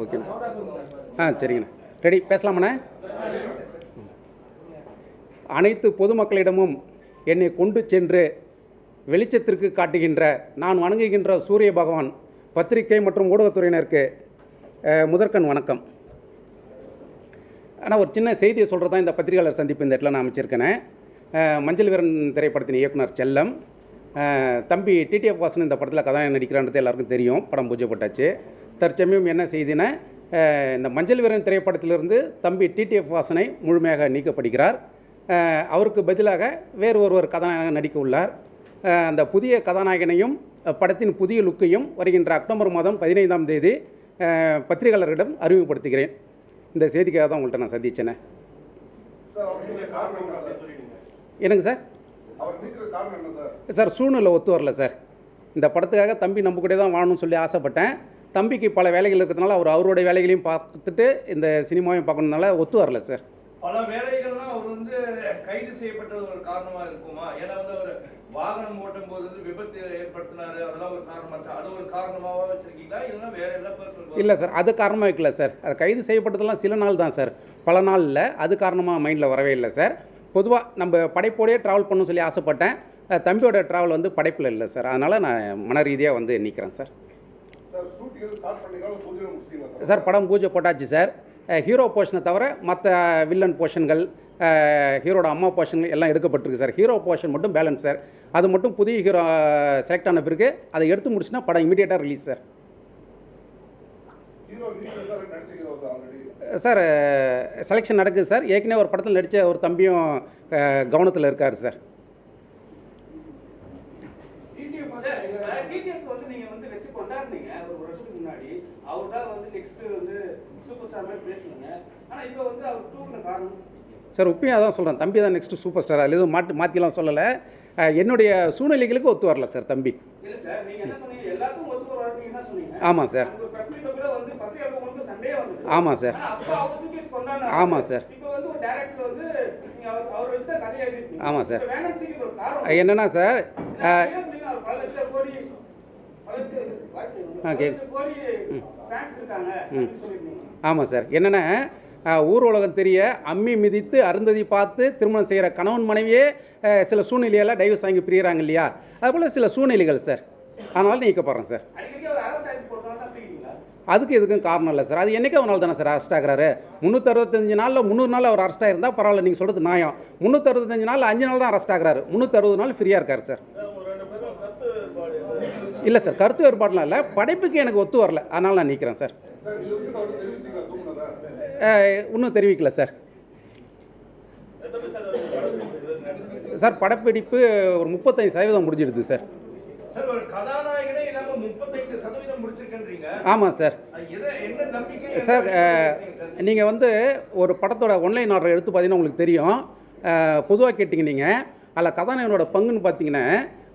Okay. ஆ சரிங்கண்ணா. Ready பேசலாமாண்ணே? அனைத்து பொதுமக்களிடமும் என்னை கொண்டு சென்று வெளிச்சத்திற்கு காட்டுகின்ற நான் வணங்குகின்ற சூரிய பகவான் பத்திரிகை மற்றும் ஊடகத்துறையினருக்கு முதற்கண் வணக்கம். ஆனால் ஒரு சின்ன செய்தியை சொல்கிறது தான் இந்த பத்திரிகையாளர் சந்திப்பு இந்த இடத்துல நான் அமைச்சிருக்கேன். மஞ்சள் வீரன் திரைப்படத்தின் இயக்குனர் செல்லம் தம்பி டிடிஎஃப் வாசன் இந்த படத்தில் கதாநாயகன் நடிக்கிறான்றது எல்லாருக்கும் தெரியும். படம் பூஜை போட்டாச்சு தற்சமயம் என்ன செய்தினா இந்த மஞ்சள் வீரன் திரைப்படத்திலிருந்து தம்பி டிடிஎஃப் வாசனை முழுமையாக நீக்கப்படுகிறார். அவருக்கு பதிலாக வேறு ஒருவர் கதாநாயகன் நடிக்க உள்ளார். அந்த புதிய கதாநாயகனையும் படத்தின் புதிய லுக்கையும் வருகின்ற அக்டோபர் மாதம் பதினைந்தாம் தேதி பத்திரிகையாளர்களிடம் அறிமுகப்படுத்துகிறேன். இந்த செய்திக்காக தான் உங்கள்கிட்ட நான் சந்திச்சேனே. என்னங்க சார்? சார்? சூழ்நிலை ஒத்து வரல சார். இந்த படத்துக்காக தம்பி நம்ம கூட தான் வாழணும்னு சொல்லி ஆசைப்பட்டேன். தம்பிக்கு பல வேலைகள் இருக்கிறதுனால அவர் அவருடைய வேலைகளையும் பார்த்துட்டு இந்த சினிமாவையும் பார்க்கணுனால ஒத்து வரல சார். பல வேலைகள்லாம் அவர் வந்து கைது செய்யப்பட்டது ஒரு காரணமா இருக்குமா? ஏன்னா வந்து அவர் வாகனம் ஓட்டும் போது வந்து விபத்து ஏற்படுத்தினாரு. அதெல்லாம் ஒரு காரணமா இருக்கா? அது ஒரு காரணமாவா வச்சிருக்கீங்களா? இல்லைன்னா வேற ஏதாவது personal இல்லை சார் அது காரணமாக வைக்கல சார். அது கைது செய்யப்பட்டதெல்லாம் சில நாள் தான் சார். பல நாள் இல்லை. அது காரணமாக மைண்டில் வரவே இல்லை சார். பொதுவாக நம்ம படைப்போடையே ட்ராவல் பண்ணணும்னு சொல்லி ஆசைப்பட்டேன். தம்பியோட ட்ராவல் வந்து படைப்பில் இல்லை சார் அதனால் நான் மன ரீதியாக வந்து நிற்கிறேன் சார் சார் படம் பூஜை போட்டாச்சு சார் ஹீரோ போர்ஷனை தவிர மற்ற வில்லன் போர்ஷன்கள் ஹீரோட அம்மா போர்ஷன்கள் எல்லாம் எடுக்கப்பட்டிருக்கு சார் ஹீரோ போர்ஷன் மட்டும் பேலன்ஸ் சார் அது மட்டும் புதிய ஹீரோ செலக்ட் ஆன பிறகு அதை எடுத்து முடிச்சுன்னா படம் இமீடியட்டாக ரிலீஸ் சார் சார் செலெக்ஷன் நடக்குது சார். ஏற்கனவே ஒரு படத்தில் நடித்த ஒரு தம்பியும் கவனத்தில் இருக்கார் சார். சார் உண்மையாக தான் சொல்கிறேன் தம்பி தான் நெக்ஸ்ட்டு சூப்பர் ஸ்டார் அதில் எதுவும் மாட்டி மாற்றிலாம் சொல்லலை. என்னுடைய சூழ்நிலைகளுக்கு ஒத்து வரல சார் தம்பி. இல்ல சார். ஆமாம் சார். தூக்கி ஒரு காரணம் அஹ் என்னன்னா சார் அப்படின்னு சொல்லிருக்கீங்க ஆமாம் சார். என்னென்னா ஊர் உலகம் தெரிய அம்மி மிதித்து அருந்ததி பார்த்து திருமணம் செய்கிற கணவன் மனைவியே சில சூழ்நிலையெல்லாம் டைவர்ஸ் வாங்கி பிரியிறாங்க இல்லையா? அதுபோல் சில சூழ்நிலைகள் சார். அதனால் நீக்க போகிறேன் சார் அடிக்கடி அவர் அரஸ்ட் ஆகி போறதால தான் தூக்கிட்டீங்களா அதுக்கு எதுக்கும் காரணம் இல்லை சார் அது என்றைக்கு ஒரு நாள் தானே சார் அரெஸ்ட் ஆகிறாரு. முந்நூற்றறுபத்தஞ்சு நாளில் முந்நூறு நாள் அவர் அரெஸ்ட் ஆயிருந்தால் பரவாயில்ல நீங்கள் சொல்கிறது நியாயம். முந்நூற்றறுபத்தஞ்சு நாள் அஞ்சு நாள் தான் அரெஸ்ட் ஆகிறாரு. முந்நூற்றறுபது நாள் ஃப்ரீயாக இருக்கார் சார் இல்லை சார் கருத்து வேறுபாடுலாம் இல்லை. படைப்புக்கு எனக்கு ஒத்து வரல. அதனால் நான் நிற்கிறேன் சார் இன்னும் தெரிவிக்கல சார் சார் படப்பிடிப்பு ஒரு முப்பத்தஞ்சு சதவீதம் முடிஞ்சிடுது சார் சார் ஒரு கதாநாயகனே இல்லாம முப்பத்தைந்து சதவீதம் முடிச்சிருக்கேன்றீங்க ஆமாம் சார். சார் நீங்கள் வந்து ஒரு படத்தோட ஒன்லைன் ஆர்டர் எடுத்து பார்த்தீங்கன்னா உங்களுக்கு தெரியும். பொதுவாக கேட்டிங்க நீங்கள் அதில் கதாநாயகனோட பங்குன்னு பார்த்தீங்கன்னா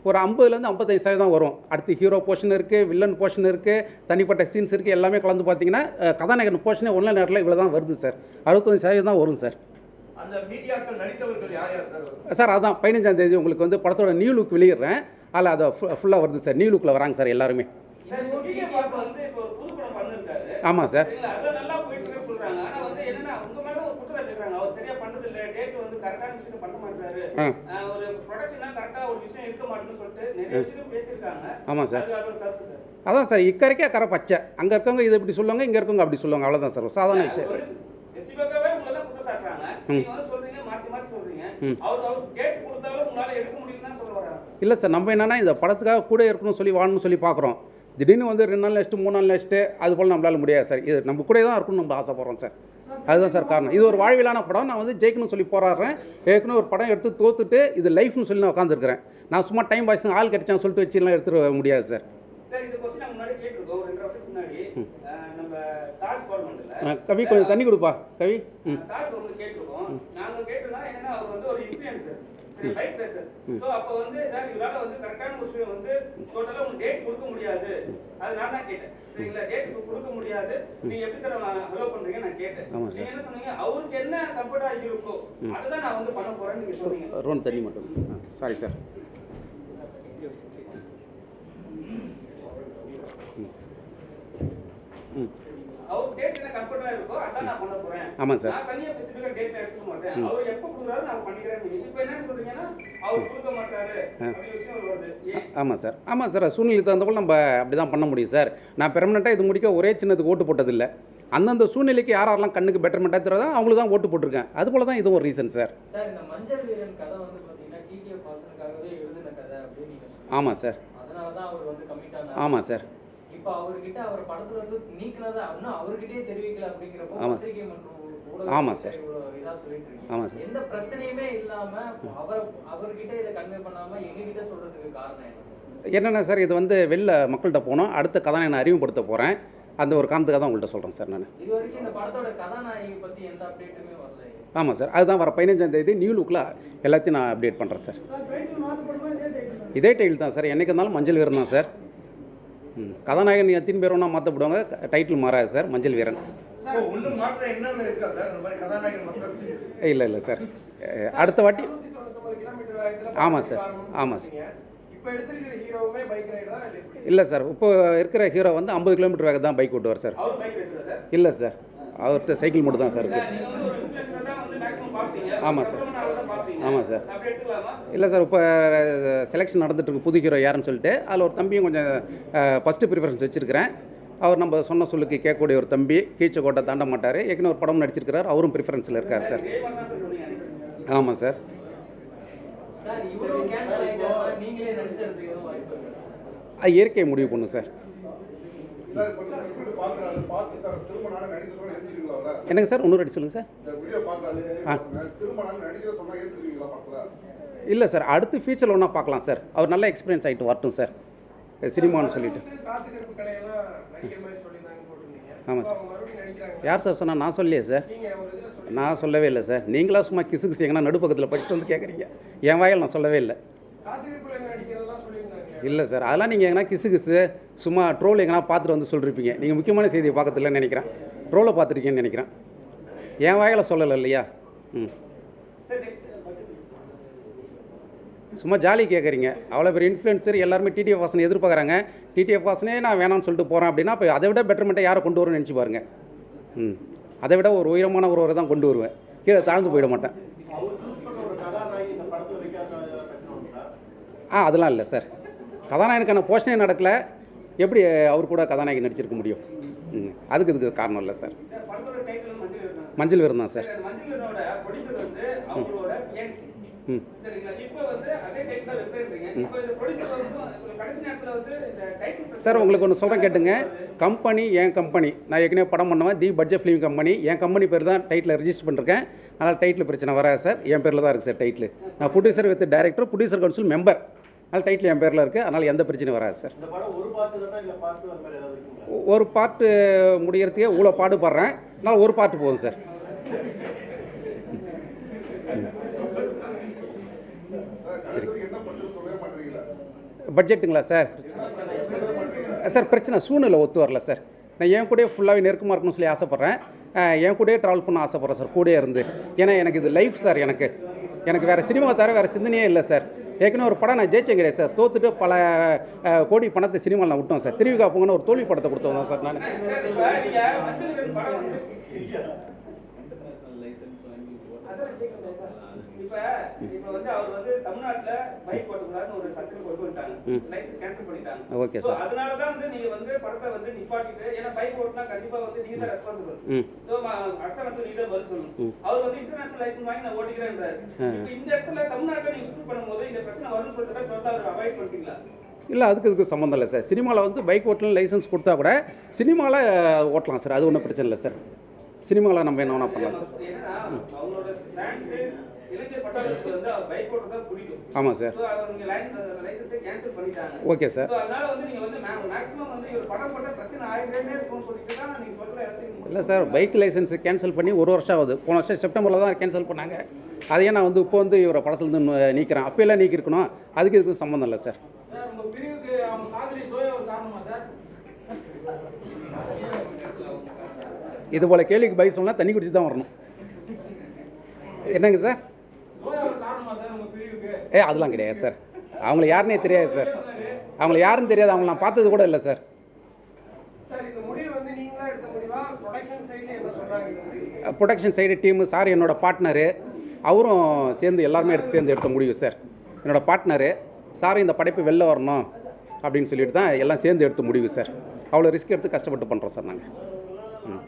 ஒரு ஐம்பதுலேருந்து ஐம்பத்தஞ்சு சதவீதம் வரும். அடுத்து ஹீரோ போர்ஷன் இருக்குது வில்லன் போர்ஷன் இருக்குது தனிப்பட்ட சீன்ஸ் இருக்குது எல்லாமே கலந்து பார்த்தீங்கன்னா கதாநாயகன் போர்ஷனே ஒன்லைன் ஆர்டரில் இவ்வளோ தான் வருது சார். அறுபத்தஞ்சு சதவீதம் தான் வரும் சார். சார் அதான் பதினஞ்சாம் தேதி உங்களுக்கு வந்து படத்தோட நியூ லுக் வெளியிடுறேன். அதில் அதை ஃபுல்லாக வருது சார். நியூ லுக்கில் வராங்க சார் எல்லாருமே சார் இப்போ டிடிஎஃப் வாசன் வந்து இப்போ ஒரு புது படம் பண்ணிருக்காரு ஆமாம் சார் ஆமாம் சார் அதான் சார் இக்கரைக்கே கரை பச்சை. அங்கே இருக்கவங்க இது இப்படி சொல்லுவாங்க இங்கே இருக்கவங்க அப்படி சொல்லுவாங்க. அவ்வளோதான் சார் சாதாரண விஷயம். இல்லை சார் நம்ம என்னன்னா இந்த படத்துக்காக கூட இருக்கணும்னு சொல்லி வாழணும்னு சொல்லி பார்க்குறோம். திடீர்னு வந்து ரெண்டு நாள் நெஸ்ட்டு மூணு நாள் நெஸ்ட்டு அது போல் நம்மளால முடியாது சார். இது நம்ம கூட தான் இருக்கணும்னு நம்ம ஆசைப்பட்றோம் சார். அதுதான் சார் காரணம். இது ஒரு வாழ்விலான படம். நான் வந்து ஜெயிக்கணும்னு சொல்லி போராடுறேன். ஏற்கனவே ஒரு படம் எடுத்து தோத்துட்டு இது லைஃப்னு சொல்லி நான் உட்காந்துருக்கிறேன் நான் சும்மா டைம் பாய்ஸ் ஆள் கிடைச்சான்னு சொல்லிட்டு வச்சுலாம் எடுத்துட முடியாது சார் சார் இந்த கொஸ்டின் நாங்க முன்னாடி கேட்டிருக்கோம் ஒரு ரெண்டு வருஷத்துக்கு முன்னாடி ஆஹ் நம்ம தாஜ் கவர்மெண்ட்ல அஹ் கவி கொஞ்சம் தண்ணி கொடுப்பா. கவி ம். தாஜ் கவர்மெண்ட் கேட்டிருக்கோம். நாங்க கேட்டோம்னா என்னன்னா அவர் வந்து ஒரு இன்ஃபுளுசர் லைட் பேசர் ஸோ அப்போ வந்து சார் இவரால வந்து கரெக்டான விஷயம் வந்து டோட்டலாக உங்களுக்கு டேட் கொடுக்க முடியாது. அது நான் தான் கேட்டேன். சரிங்களா? டேட் கொடுக்க முடியாது. நீங்க எப்படி சார் ஹலோ பண்றீங்க நான் கேட்டேன். நீங்க என்ன சொன்னீங்க? அவருக்கு என்ன கம்ஃபர்டா இருக்கோ அதுதான் நான் வந்து பண்ண போறேன்னு நீங்க சொன்னீங்க. ரோன் தண்ணி மட்டும். சாரி சார் ம் ம் அவர் டேட் என்ன கம்ஃபர்டா இருக்கோ அதான் நான் பண்ண போறேன் ஆமாம் சார். ஆமாம் சார். ஆமாம் சார் சூழ்நிலை தகுந்தபோல் நம்ம அப்படி தான் பண்ண முடியும் சார். நான் பெர்மனெண்ட்டாக இது முடிக்க ஒரே சின்னதுக்கு ஓட்டு போட்டதில்லை. அந்தந்த சூழ்நிலைக்கு யார் யாரெல்லாம் கண்ணுக்கு பெட்டர்மெண்ட்டாக தெரியாதோ அவங்களுக்கு தான் ஓட்டு போட்டிருக்கேன். அதுபோல தான் இதுவும் ஒரு ரீசன் சார். ஆமாம் சார். அதனால தான் அவர் வந்து கமிட் ஆனார். ஆமாம் சார். இப்போ அவர்கிட்ட அவர் படத்துல வந்து நீக்கினதை இன்னும் அவர்கிட்டயே தெரிவிக்கல அப்படிங்கிறப்போ ஆமா. பத்திரிகை மற்றும் ஊடக ஆமா சார். ஆமாம் சார் எந்த பிரச்சனையுமே இல்லாம அவர் அவர்கிட்ட இதை கன்வே பண்ணாம எங்ககிட்ட சொல்றதுக்கு காரணம் என்ன? என்னென்ன சார் இது வந்து வெளில மக்கள்கிட்ட போனோம். அடுத்த கதை நான் அறிமுகப்படுத்த போகிறேன் அந்த ஒரு காரணத்துக்காக தான் உங்கள்கிட்ட சொல்கிறேன் சார் நான். இது வரைக்கும் இந்த படத்தோட கதாநாயகி பத்தி எந்த அப்டேட்டுமே வரல ஆமாம் சார் அதுதான் வர பதினஞ்சாம் தேதி நியூ லுக்கில் எல்லாத்தையும் நான் அப்டேட் பண்ணுறேன் சார் இதே டைட்டில் தான்? சார் என்னைக்கு இருந்தாலும் மஞ்சள் வீரன் தான் சார் கதாநாயகன் எத்தனை பேர் வேணால் மாற்றப்படுவாங்க டைட்டில் மாறாது சார். மஞ்சள் வீரன். இல்லை இல்லை சார். அடுத்த வாட்டி. ஆமாம் சார். ஆமாம் சார். இல்லை சார். இப்போ இருக்கிற ஹீரோ வந்து ஐம்பது கிலோமீட்டர் வேகம் தான் பைக் ஓட்டுவார் சார். இல்லை சார். அவர்கிட்ட சைக்கிள் மட்டும் தான் சார் இருக்குது ஆமா சார். ஆமாம் சார். இல்லை சார் இப்போ செலெக்ஷன் நடந்துட்டு இருக்கு புது ஹீரோ யாருன்னு சொல்லிட்டு அதில் ஒரு தம்பியும் கொஞ்சம் ஃபஸ்ட்டு ப்ரிஃபரன்ஸ் வச்சுருக்கிறேன். அவர் நம்ம சொன்ன சொல்லுக்கு கேட்கக்கூடிய ஒரு தம்பி கீழ்ச்சக்கோட்டை தாண்ட மாட்டார். ஏற்கனவே ஒரு படம் நடிச்சிருக்கிறார். அவரும் ப்ரிஃபரன்ஸில் இருக்கார் சார். ஆமாம் சார் இயற்கையை முடிவு பண்ணும் சார். என்னங்க சார்? இன்னொரு வாட்டி சொல்லுங்கள் சார். ஆ. இல்லை சார் அடுத்து ஃபியூச்சரில் ஒன்றா பார்க்கலாம் சார். அவர் நல்ல எக்ஸ்பீரியன்ஸ் ஆகிட்டு வரட்டும் சார். சினிமான்னு சொல்லிட்டு. ஆமாம் சார். யார் சார் சொன்னால் நான் சொல்லலையே சார். நான் சொல்லவே இல்லை சார். நீங்களா சும்மா கிசு கிசு எங்கன்னா நடுப்பக்கத்தில் படிச்சுட்டு வந்து கேட்குறீங்க என் வாயில் நான் சொல்லவே இல்லை. இல்லை சார். அதெல்லாம் நீங்கள் எங்கன்னா கிசு கிசு சும்மா ட்ரோல் எங்கன்னா பார்த்துட்டு வந்து சொல்லிருப்பீங்க. நீங்கள் முக்கியமான செய்தியை பார்க்கறதில்லன்னு நினைக்கிறேன். ப்ரோவில் பார்த்துருக்கேன்னு நினைக்கிறேன். என் வாயில் சொல்லலை இல்லையா? ம். சும்மா ஜாலி கேட்குறீங்க அவ்வளோ பெரிய இன்ஃப்ளூயன்சர் எல்லாருமே டிடிஎஃப் வாசனை எதிர்பார்க்குறாங்க. டிடிஎஃப் வாசனே நான் வேணாம்னு சொல்லிட்டு போகிறேன் அப்படின்னா இப்போ அதை விட பெட்டர்மெண்ட்டை யாரை கொண்டு வரும்னு நினச்சி பாருங்க. ம். அதை விட ஒரு உயரமான ஒருவரை தான் கொண்டு வருவேன். கீழே தாழ்ந்து போயிட மாட்டேன். ஆ அதெல்லாம் இல்லை சார். கதாநாயகனுக்கான போஷனே நடக்கலை. எப்படி அவர் கூட கதாநாயகி நடிச்சிருக்க முடியும்? ம். அதுக்கு இதுக்கு காரணம் இல்லை சார். மஞ்சள் வீரம் தான் சார். சார் ம். சார் உங்களுக்கு ஒன்று சொல்கிறேன் கேட்டுங்க. கம்பெனி என் கம்பெனி. நான் ஏற்கனவே படம் பண்ணுவேன் தி பட்ஜெட் ஃபிலிம் கம்பெனி. என் கம்பெனி பேர் தான் டைட்டில் ரெஜிஸ்டர் பண்ணிருக்கேன். அதனால் டைட்டில் பிரச்சனை வராது சார். என் பேரில் தான் இருக்குது சார் டைட்டில் நான் producer with director producer council member அதனால் டைட்டில் என் பேரில் இருக்குது அதனால் எந்த பிரச்சனையும் வராது சார். ஒரு பாட்டு முடியறதுக்கே இவ்வளோ பாடுபடுறேன். அதனால் ஒரு பாட்டு போதும் சார். சரி. பட்ஜெட்டுங்களா சார்? சார் பிரச்சனை சூழ்நிலை ஒத்து வரல சார். நான் என் கூடயே ஃபுல்லாகவே நெருக்கமாக இருக்கணும்னு சொல்லி ஆசைப்பட்றேன். என் கூடயே ட்ராவல் பண்ண ஆசைப்பட்றேன் சார் கூடயே இருந்து. ஏன்னா எனக்கு இது லைஃப் சார் எனக்கு. எனக்கு வேறு சினிமா தவிர வேறு சிந்தனையே இல்லை சார். ஏற்கனவே ஒரு படம் நான் ஜெயிச்சேன் கிடையாது சார். தோத்துட்டு பல கோடி பணத்தை சினிமாவில் நான் விட்டோம் சார். திருவிக்கா போங்கன்னு ஒரு தோல்வி படத்தை கொடுத்தோம் சார் நான். சார் இப்போ. இப்ப வந்து அவர் வந்து தமிழ்நாட்டுல பைக் ஓட்டக்கூடாதுன்னு ஒரு சட்டம் கொண்டு வந்துட்டாங்க. லைசன்ஸ் கேன்சல் பண்ணிட்டாங்க. ஓகே சார் அதனால தான் வந்து நீங்க வந்து படத்தை வந்து நிப்பாட்டிட்டு ஏன்னா பைக் ஓட்டினா கண்டிப்பா வந்து நீங்க தான் ரெஸ்பான்சிபிள் ம். ஸோ அரசாங்கத்துக்கு நீங்க தான் பதில் சொல்லணும். அவர் வந்து இன்டர்நேஷனல் லைசன்ஸ் வாங்கி நான் ஓட்டிக்கிறேன்றாரு. இப்போ இந்த இடத்துல தமிழ்நாட்டில் நீங்க யூஸ் பண்ணும்போது இந்த பிரச்சனை வரும்னு சொல்லிட்டு அவர் அவாய்ட் பண்ணிட்டீங்களா? இல்லை அதுக்கு இதுக்கு சம்மந்தம் இல்லை சார் சினிமாவில் வந்து பைக் ஓட்டலாம் லைசன்ஸ் கொடுத்தா கூட சினிமாவில் ஓட்டலாம் சார் அது ஒன்றும் பிரச்சனை இல்லை சார் சினிமாவில் நம்ம என்ன வேணால் பண்ணலாம் சார் ஆமாம் சார் ஓகே சார் இல்லை சார் பைக் லைசன்ஸ் கேன்சல் பண்ணி ஒரு வருஷம் ஆகுது. போன வருஷம் செப்டம்பரில் தான் கேன்சல் பண்ணாங்க. அதையே நான் வந்து இப்போ வந்து இவரை படத்துலேருந்து நீக்கிறேன். அப்போயெல்லாம் நீக்கிருக்கணும். அதுக்கு இதுக்கு சம்மந்தம் இல்லை சார் இது போல் கேள்விக்கு பை சொன்னால் தண்ணி குடிச்சு தான் வரணும். என்னங்க சார் ஏ அதெல்லாம் கிடையாது சார். அவங்கள யாருன்னே தெரியாது சார். அவங்கள யாருன்னு தெரியாது. அவங்கள நான் பார்த்தது கூட இல்லை சார். சார் இந்த முடிவு வந்து நீங்களா எடுத்த முடிவா? ப்ரொடக்ஷன் சைடு டீமு சார் என்னோட பார்ட்னரு அவரும் சேர்ந்து எல்லாருமே எடுத்து சேர்ந்து எடுத்த முடிவு சார். என்னோட பார்ட்னரு சார் இந்த படைப்பு வெளில வரணும் அப்படின்னு சொல்லிட்டு தான் எல்லாம் சேர்ந்து எடுத்த முடிவு சார். அவ்வளோ ரிஸ்க் எடுத்து கஷ்டப்பட்டு பண்ணுறோம் சார் நாங்கள் ம்.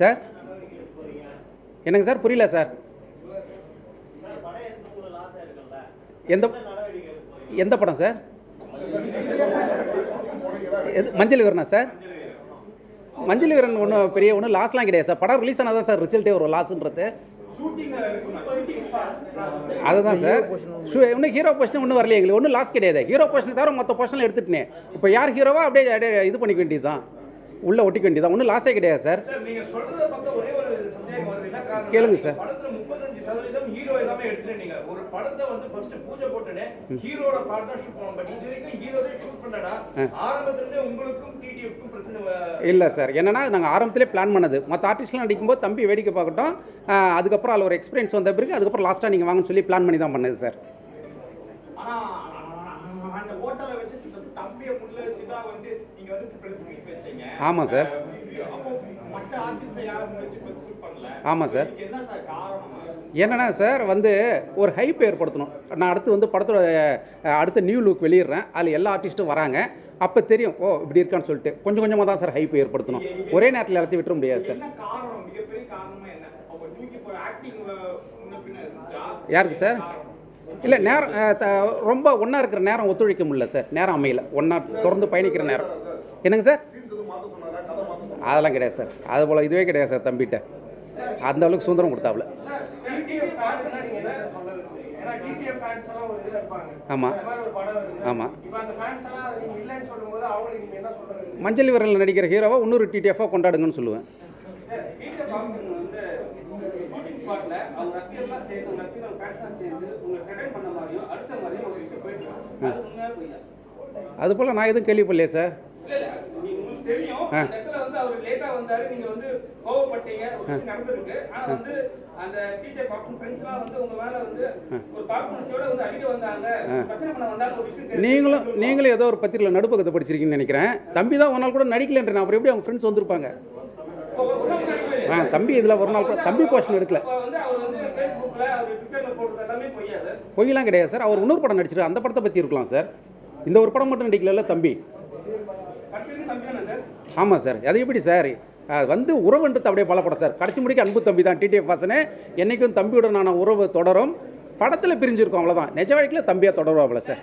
சார்? என்னங்க சார்? புரியல சார். எந்த எந்த படம் சார்? எது மஞ்சள் வீரனா சார்? மஞ்சள் வீரன் ஒன்றும் பெரிய ஒன்றும் லாஸ்லாம் கிடையாது சார். படம் ரிலீஸ் ஆனால் தான் சார் ரிசல்ட்டே வரும் லாஸ்ன்றது அதுதான் சார். ஷூ இன்னும் ஹீரோ பொசிஷன் ஒன்றும் வரலையே எங்களுக்கு. ஒன்றும் லாஸ் கிடையாது. ஹீரோ பொசிஷன் தவிர மொத்த பொசிஷனில் எடுத்துட்டேன். இப்போ யார் ஹீரோவோ அப்படியே அப்படியே இது பண்ணிக்க வேண்டியது தான் உள்ளே ஒட்டிக்க வேண்டியது தான் ஒன்றும் லாஸே கிடையாது சார். கேளுங்க சார். சதவீதம் ஹீரோ எல்லாமே எடுத்துட்டீங்க ஒரு படத்தை வந்து ஃபர்ஸ்ட் பூஜை போட்டுனே ஹீரோட பார்ட் தான் ஷூட் பண்ணுவோம் பட் இது வரைக்கும் ஹீரோ தான் ஷூட் பண்ணடா ஆரம்பத்துல இருந்தே உங்களுக்கும் டிடிஎஃப்க்கும் பிரச்சனை இல்லை சார் என்னன்னா நாங்கள் ஆரம்பத்திலே பிளான் பண்ணது. மற்ற ஆர்டிஸ்ட்லாம் நடிக்கும்போது தம்பி வேடிக்கை பார்க்கட்டும். அதுக்கப்புறம் அதில் ஒரு எக்ஸ்பீரியன்ஸ் வந்த பிறகு அதுக்கப்புறம் லாஸ்ட்டாக நீங்கள் வாங்கன்னு சொல்லி பிளான் பண்ணி தான் பண்ணது சார் ஆனா அந்த ஹோட்டலை வச்சு இந்த தம்பியை முள்ள வச்சு தான் வந்து நீங்க வந்து பிரஸ் மீட் வச்சீங்க. ஆமாம் சார் ஆமாம் சார் என்னென்னா சார் என்னன்னா சார் வந்து ஒரு ஹைப் ஏற்படுத்தணும். நான் அடுத்து வந்து படத்தோட அடுத்த நியூ லுக் வெளியிடுறேன். அதில் எல்லா ஆர்டிஸ்ட்டும் வராங்க. அப்போ தெரியும் ஓ இப்படி இருக்கான்னு சொல்லிட்டு. கொஞ்சம் கொஞ்சமாக தான் சார் ஹைப் ஏற்படுத்தணும். ஒரே நேரத்தில் எல்லாத்தையும் விட்டுற முடியாது சார். யாருக்கு சார்? இல்லை நேரம் த- ரொம்ப ஒன்றா இருக்கிற நேரம் ஒத்துழைக்க முடியல சார். நேரம் அமையல. ஒன்றா தொடர்ந்து பயணிக்கிற நேரம். என்னங்க சார்? அதெல்லாம் கிடையாது சார். அது போல் இதுவே கிடையாது சார் தம்பிகிட்ட அந்த அளவுக்கு சுதந்திரம் கொடுத்தாப்புல. சார் டிடிஎஃப் ஃபேன்ஸ் நீங்க என்ன சார் சொல்ல விரும்புறீங்க? ஏன்னா டிடிஎஃப் ஃபேன்ஸ் எல்லாம் ஒரு இதுல இருப்பாங்க ஆமா. இந்த மாதிரி ஒரு படம் வருது ஆமா. இப்போ அந்த ஃபேன்ஸ் எல்லாம் நீங்க இல்லைன்னு சொல்லும்போது அவங்களுக்கு நீங்க என்ன சொல்ல விரும்புறீங்க? மஞ்சள் வீரரில் நடிக்கிற ஹீரோவை இன்னொரு டிடிஎஃபாக கொண்டாடுங்கன்னு சொல்லுவேன். அது போல் நான் எதுவும் கேள்விப்படலையே சார் இல்ல இல்ல நீ உங்களுக்கு தெரியும் ஆ. அவர் லேட்டா வந்தாரு. நீங்க வந்து கோவப்பட்டீங்க. நடந்திருக்கு. ஆனா வந்து அந்த டீச்சர் பாக்ஸிங் ஃப்ரெண்ட்ஸ்லாம் வந்து உங்க மேல வந்து ஒரு காழ்ப்புணர்ச்சியோட வந்து அடிக்க வந்தாங்க. பிரச்சனை பண்ண வந்தாங்க. ஒரு விஷயம் நீங்களும். நீங்களும் ஏதோ ஒரு பத்திரிகையில் நடுப்பக்கத்தை படிச்சிருக்கீங்கன்னு நினைக்கிறேன். தம்பி தான் ஒரு நாள் கூட நடிக்கலன்ற அப்புறம் எப்படி அவங்க ஃப்ரெண்ட்ஸ் வந்திருப்பாங்க? ஆ தம்பி இதில் ஒரு நாள் கூட தம்பி போர்ஷன் எடுக்கல. எல்லாமே பொய்யெல்லாம் கிடையாது சார். அவர் இன்னொரு படம் நடிச்சிரு அந்த படத்தை பற்றி இருக்கலாம் சார். இந்த ஒரு படம் மட்டும் நடிக்கல தம்பி கட்சியிலும் தம்பி தானே சார் ஆமாம் சார். அது எப்படி சார்? வந்து உறவுன்றது அப்படியே பலப்படம் சார். கடைசி முடிக்க அன்பு தம்பி தான் டிடிஎஃப் வாசனே. என்றைக்கும் தம்பியுடனான உறவு தொடரும். படத்தில் பிரிஞ்சிருக்கும் அவ்வளோதான் நிஜ வாழ்க்கையில் தம்பியாக தொடருவாப்புல சார்.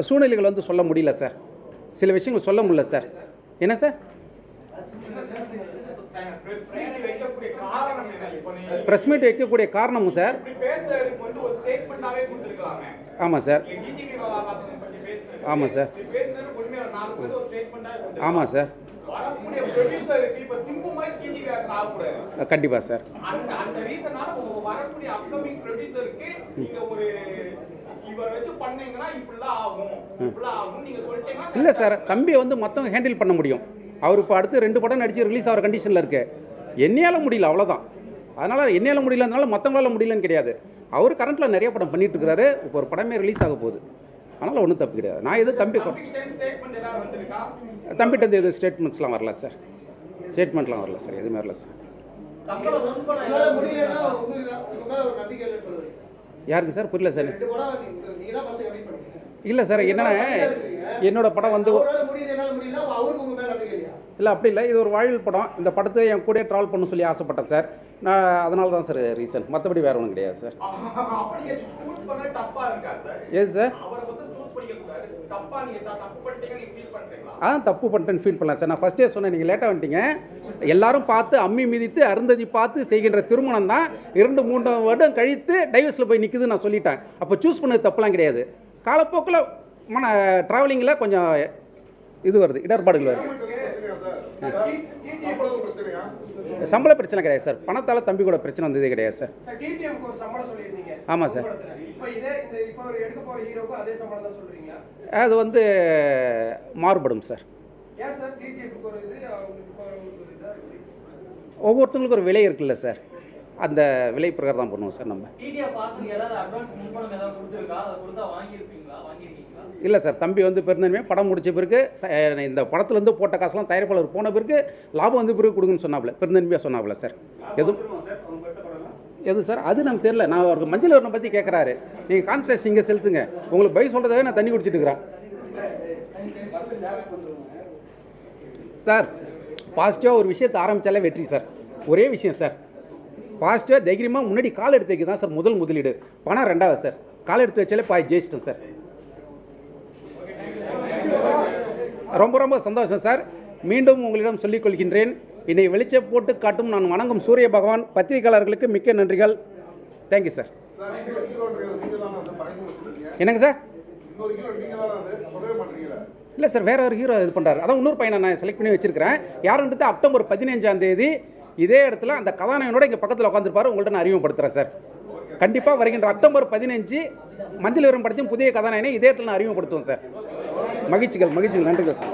சூழ்நிலைகள் வந்து சொல்ல முடியல சார். சில விஷயங்கள் சொல்ல முடியல சார். என்ன சார்? ப்ரெஸ் மீட் வைக்கக்கூடிய காரணமும் சார். ஆமாம் சார். ஆமாம் சார் ஆமாம் சார் கண்டிப்பாக சார் இல்லை சார் தம்பியை வந்து மற்றவங்க ஹேண்டில் பண்ண முடியும். அவர் இப்போ அடுத்து ரெண்டு படம் நடிச்சு ரிலீஸ் ஆகிற கண்டிஷனில் இருக்கு. என்னையால முடியல அவ்வளோதான் அதனால் என்னையால முடியலனால மற்றவங்களால முடியலன்னு கிடையாது. அவர் கரண்ட்டில் நிறைய படம் பண்ணிட்டு இருக்கிறாரு இப்போ ஒரு படமே ரிலீஸ் ஆக போகுது. அதனால் ஒன்றும் தப்பு கிடையாது. நான் எதுவும் தம்பி தம்பிகிட்ட எதுவும் ஸ்டேட்மெண்ட்ஸ்லாம் வரல சார். ஸ்டேட்மெண்ட்லாம் வரல சார். எதுவுமே வரல சார். யாருக்கு சார்? புரியல சார். இல்லை சார் என்னன்னா என்னோட படம் வந்து இல்லை அப்படி இல்லை. இது ஒரு வாழ்வில் படம். இந்த படத்தை என் கூட ட்ராவல் பண்ண சொல்லி ஆசைப்பட்டேன் சார். நான் அதனால தான் சார் ரீசன் மற்றபடி வேறு ஒன்றும் கிடையாது சார். இருக்கா சார்? ஆ தப்பு பண்ணிட்டேன்னு ஃபீல் பண்ணலாம் சார் நான் ஃபஸ்ட்டே சொன்னேன் நீங்கள் லேட்டாக வந்துட்டீங்க எல்லாரும் பார்த்து அம்மி மிதித்து அருந்ததி பார்த்து செய்கின்ற திருமணம் தான் இரண்டு மூன்று வருடம் கழித்து டைவர்ஸில் போய் நிற்குதுன்னு நான் சொல்லிட்டேன் அப்போ சூஸ் பண்ணது தப்புலாம் கிடையாது காலப்போக்கில் மன ட்ராவலிங்கில் கொஞ்சம் இது வருது இடர்பாடுகள் வருது சம்பள பிரச்சனை கிடையாது சார். பணத்தால் தம்பி கூட பிரச்சனை வந்ததே கிடையாது சார். ஆமாம் சார். அதே வந்து மாறுபடும் சார். ஒவ்வொருத்தவங்களுக்கும் ஒரு விலை இருக்குல்ல சார். அந்த விலை பிரகாரம் தான் பண்ணுவோம் சார் நம்ம. வாங்கியிருக்கீங்களா? இல்லை சார் தம்பி வந்து பெருந்தன்மையாக படம் முடிச்ச பிறகு த- இந்த படத்துலேருந்து போட்ட காசுலாம் தயாரிப்பாளர் போன பிறகு லாபம் வந்து பிறகு கொடுங்கன்னு சொன்னாப்புல பெருந்தன்மையாக சொன்னாப்புல சார். எதுவும் எது சார்? அது நமக்கு தெரியல. நான் அவருக்கு மஞ்சள் வரனை பற்றி கேட்குறாரு நீங்கள் கான்சன்ட்ரேஷன் இங்கே செலுத்துங்க. உங்களுக்கு பை சொல்கிறதாவே நான் தண்ணி குடிச்சிட்டு இருக்கிறேன். சார் பாசிட்டிவாக ஒரு விஷயத்தை ஆரம்பித்தாலே வெற்றி சார். ஒரே விஷயம் சார். பாசிட்டிவாக தைரியமாக முன்னாடி கால் எடுத்து வைக்க தான் சார் முதல் முதலீடு. பணம் ரெண்டாவது சார். கால் எடுத்து வச்சாலே பாய் ஜெயிச்சிட்டேன் சார். ரொம்ப ரொம்ப சந்தோஷம் சார். மீண்டும் உங்களிடம் சொல்லிக் கொள்கின்றேன். என்னை வெளிச்ச போட்டு காட்டும் நான் வணங்கும் சூரிய பகவான். பத்திரிகையாளர்களுக்கு மிக்க நன்றிகள். தேங்க்யூ சார் என்னங்க சார்? இல்லை சார் வேற ஒரு ஹீரோ இது பண்ணுறாரு அதான் இன்னொரு பையனை நான் செலக்ட் பண்ணி வச்சிருக்கிறேன். யாருன்றது அக்டோபர் பதினஞ்சாம் தேதி இதே இடத்துல அந்த கதாநாயகனோட இங்கே பக்கத்தில் உட்காந்துருப்பாரு உங்கள்ட்ட நான் அறிமுகப்படுத்துகிறேன் சார் கண்டிப்பாக வருகின்ற அக்டோபர் பதினஞ்சு மஞ்சள் விவரம் படத்தையும் புதிய கதாநாயகனை இதே இடத்துல நான் அறிமுகப்படுத்துவோம் சார் மகிழ்ச்சிகள் மகிழ்ச்சிகள். நன்றிகள் சார்